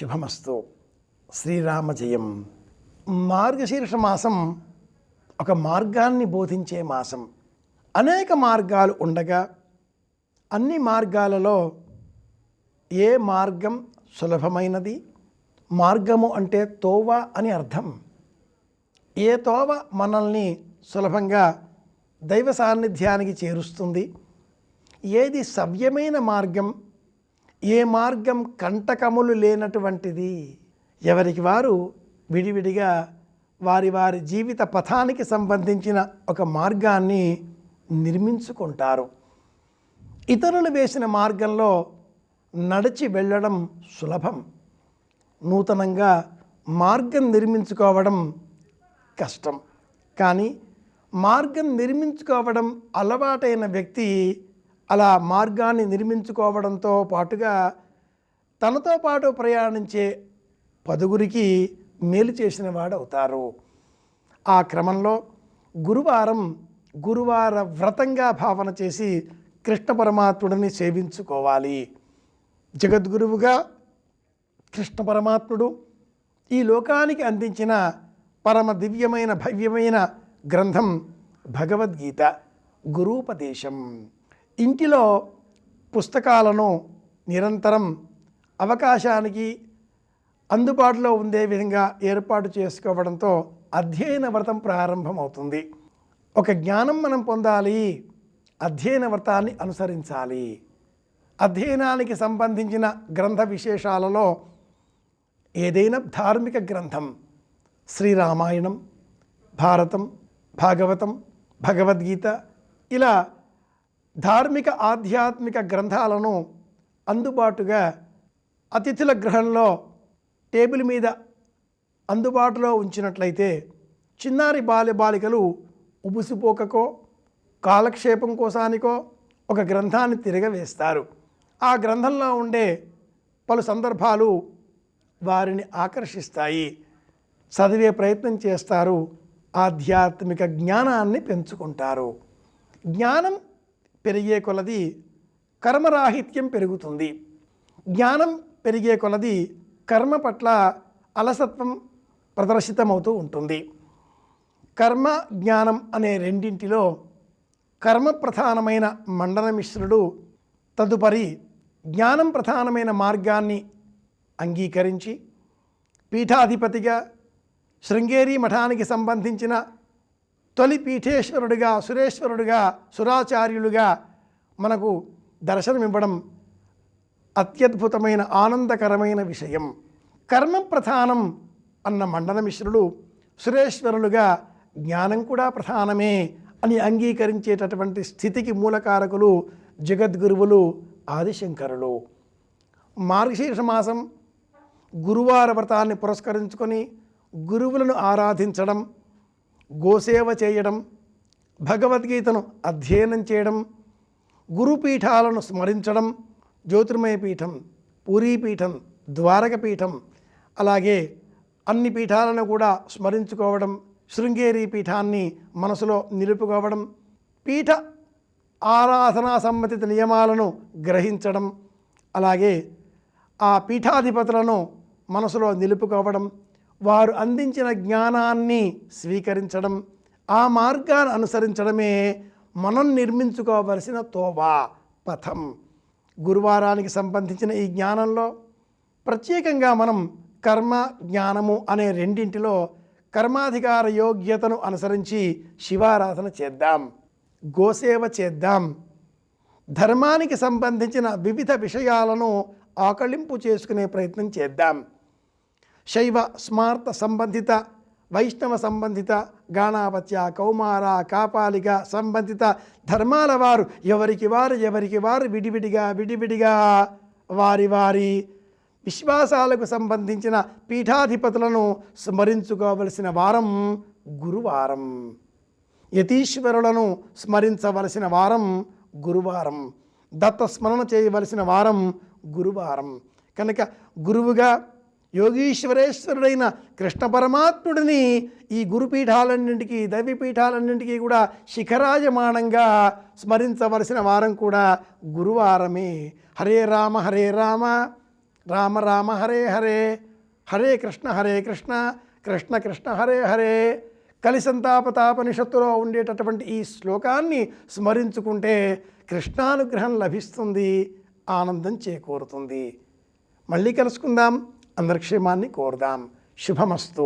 శుభమస్తు. శ్రీరామ జయం మార్గశీర్ష మాసం ఒక మార్గాన్ని బోధించే మాసం. అనేక మార్గాలు ఉండగా అన్ని మార్గాలలో ఏ మార్గం సులభమైనది? మార్గము అంటే తోవ అని అర్థం. ఏ తోవ మనల్ని సులభంగా దైవ సాన్నిధ్యానికి చేరుస్తుంది? ఏది సవ్యమైన మార్గం? ఏ మార్గం కంటకములు లేనటువంటిది? ఎవరికి వారు? విడివిడిగా వారి వారి జీవిత పథానికి సంబంధించిన ఒక మార్గాన్ని నిర్మించుకుంటారు. ఇతరులు వేసిన మార్గంలో నడిచి వెళ్ళడం సులభం. నూతనంగా మార్గం నిర్మించుకోవడం కష్టం. కానీ మార్గం నిర్మించుకోవడం అలవాటైన వ్యక్తి అలా మార్గాన్ని నిర్మించుకోవడంతో పాటుగా తనతో పాటు ప్రయాణించే పదుగురికి మేలు చేసిన వాడవుతారు. ఆ క్రమంలో గురువారం గురువార వ్రతంగా భావన చేసి కృష్ణ పరమాత్ముడిని సేవించుకోవాలి. జగద్గురువుగా కృష్ణ పరమాత్ముడు ఈ లోకానికి అందించిన పరమ దివ్యమైన భవ్యమైన గ్రంథం భగవద్గీత గురూపదేశం. ఇంటిలో పుస్తకాలను నిరంతరం అవకాశానికి అందుబాటులో ఉండే విధంగా ఏర్పాటు చేసుకోవడంతో అధ్యయన వ్రతం ప్రారంభమవుతుంది. ఒక జ్ఞానం మనం పొందాలి అధ్యయన వ్రతాన్ని అనుసరించాలి. అధ్యయనానికి సంబంధించిన గ్రంథ విశేషాలలో ఏదైనా ధార్మిక గ్రంథం శ్రీరామాయణం భారతం భాగవతం భగవద్గీత ఇలా ధార్మిక ఆధ్యాత్మిక గ్రంథాలను అందుబాటుగా అతిథుల గ్రహంలో టేబుల్ మీద అందుబాటులో ఉంచినట్లయితే చిన్నారి బాల్య బాలికలు ఉబుసిపోకకో కాలక్షేపం కోసానికో ఒక గ్రంథాన్ని తిరగవేస్తారు. ఆ గ్రంథంలో ఉండే పలు సందర్భాలు వారిని ఆకర్షిస్తాయి. చదివే ప్రయత్నం చేస్తారు. ఆధ్యాత్మిక జ్ఞానాన్ని పెంచుకుంటారు. జ్ఞానం పెరిగే కొలది కర్మరాహిత్యం పెరుగుతుంది. జ్ఞానం పెరిగే కొలది కర్మ పట్ల అలసత్వం ప్రదర్శితమవుతూ ఉంటుంది. కర్మ జ్ఞానం అనే రెండింటిలో కర్మ ప్రధానమైన మండన మిశ్రుడు తదుపరి జ్ఞానం ప్రధానమైన మార్గాన్ని అంగీకరించి పీఠాధిపతిగా శృంగేరి మఠానికి సంబంధించిన తొలి పీఠేశ్వరుడిగా సురేశ్వరుడుగా సురాచార్యులుగా మనకు దర్శనమివ్వడం అత్యద్భుతమైన ఆనందకరమైన విషయం. కర్మ ప్రధానం అన్న మండనమిశ్రుడు సురేశ్వరులుగా జ్ఞానం కూడా ప్రధానమే అని అంగీకరించేటటువంటి స్థితికి మూలకారకులు జగద్గురువులు ఆదిశంకరులు. మార్గశీర్ష మాసం గురువార వ్రతాన్ని పురస్కరించుకొని గురువులను ఆరాధించడం గోసేవ చేయడం భగవద్గీతను అధ్యయనం చేయడం గురుపీఠాలను స్మరించడం జ్యోతిర్మయ పీఠం పూరీపీఠం ద్వారకపీఠం అలాగే అన్ని పీఠాలను కూడా స్మరించుకోవడం శృంగేరి పీఠాన్ని మనసులో నిలుపుకోవడం పీఠ ఆరాధనా సంబంధిత నియమాలను గ్రహించడం అలాగే ఆ పీఠాధిపతులను మనసులో నిలుపుకోవడం వారు అందించిన జ్ఞానాన్ని స్వీకరించడం ఆ మార్గాన్ని అనుసరించడమే మనం నిర్మించుకోవలసిన తోవా పథం. గురువారానికి సంబంధించిన ఈ జ్ఞానంలో ప్రత్యేకంగా మనం కర్మ జ్ఞానము అనే రెండింటిలో కర్మాధికార యోగ్యతను అనుసరించి శివారాధన చేద్దాం గోసేవ చేద్దాం. ధర్మానికి సంబంధించిన వివిధ విషయాలను ఆకళింపు చేసుకునే ప్రయత్నం చేద్దాం. శైవ స్మార్త సంబంధిత వైష్ణవ సంబంధిత గాణాపత్య కౌమార కాపాలిక సంబంధిత ధర్మాల వారు ఎవరికి వారు ఎవరికి వారు విడివిడిగా విడివిడిగా వారి వారి విశ్వాసాలకు సంబంధించిన పీఠాధిపతులను స్మరించుకోవలసిన వారం గురువారం. యతీశ్వరులను స్మరించవలసిన వారం గురువారం. దత్త స్మరణ చేయవలసిన వారం గురువారం. కనుక గురువుగా యోగీశ్వరేశ్వరుడైన కృష్ణ పరమాత్ముడిని ఈ గురుపీఠాలన్నింటికీ దైవపీఠాలన్నింటికీ కూడా శిఖరాజమానంగా స్మరించవలసిన వారం కూడా గురువారమే. హరే రామ హరే రామ. రామ రామ హరే హరే. హరే కృష్ణ హరే కృష్ణ. కృష్ణ కృష్ణ హరే హరే. కలిసంతాపతాపనిషత్తులో ఉండేటటువంటి ఈ శ్లోకాన్ని స్మరించుకుంటే కృష్ణానుగ్రహం లభిస్తుంది ఆనందం చేకూరుతుంది. మళ్ళీ కలుసుకుందాం. అందరి క్షేమాన్ని కోరుదాం శుభమస్తు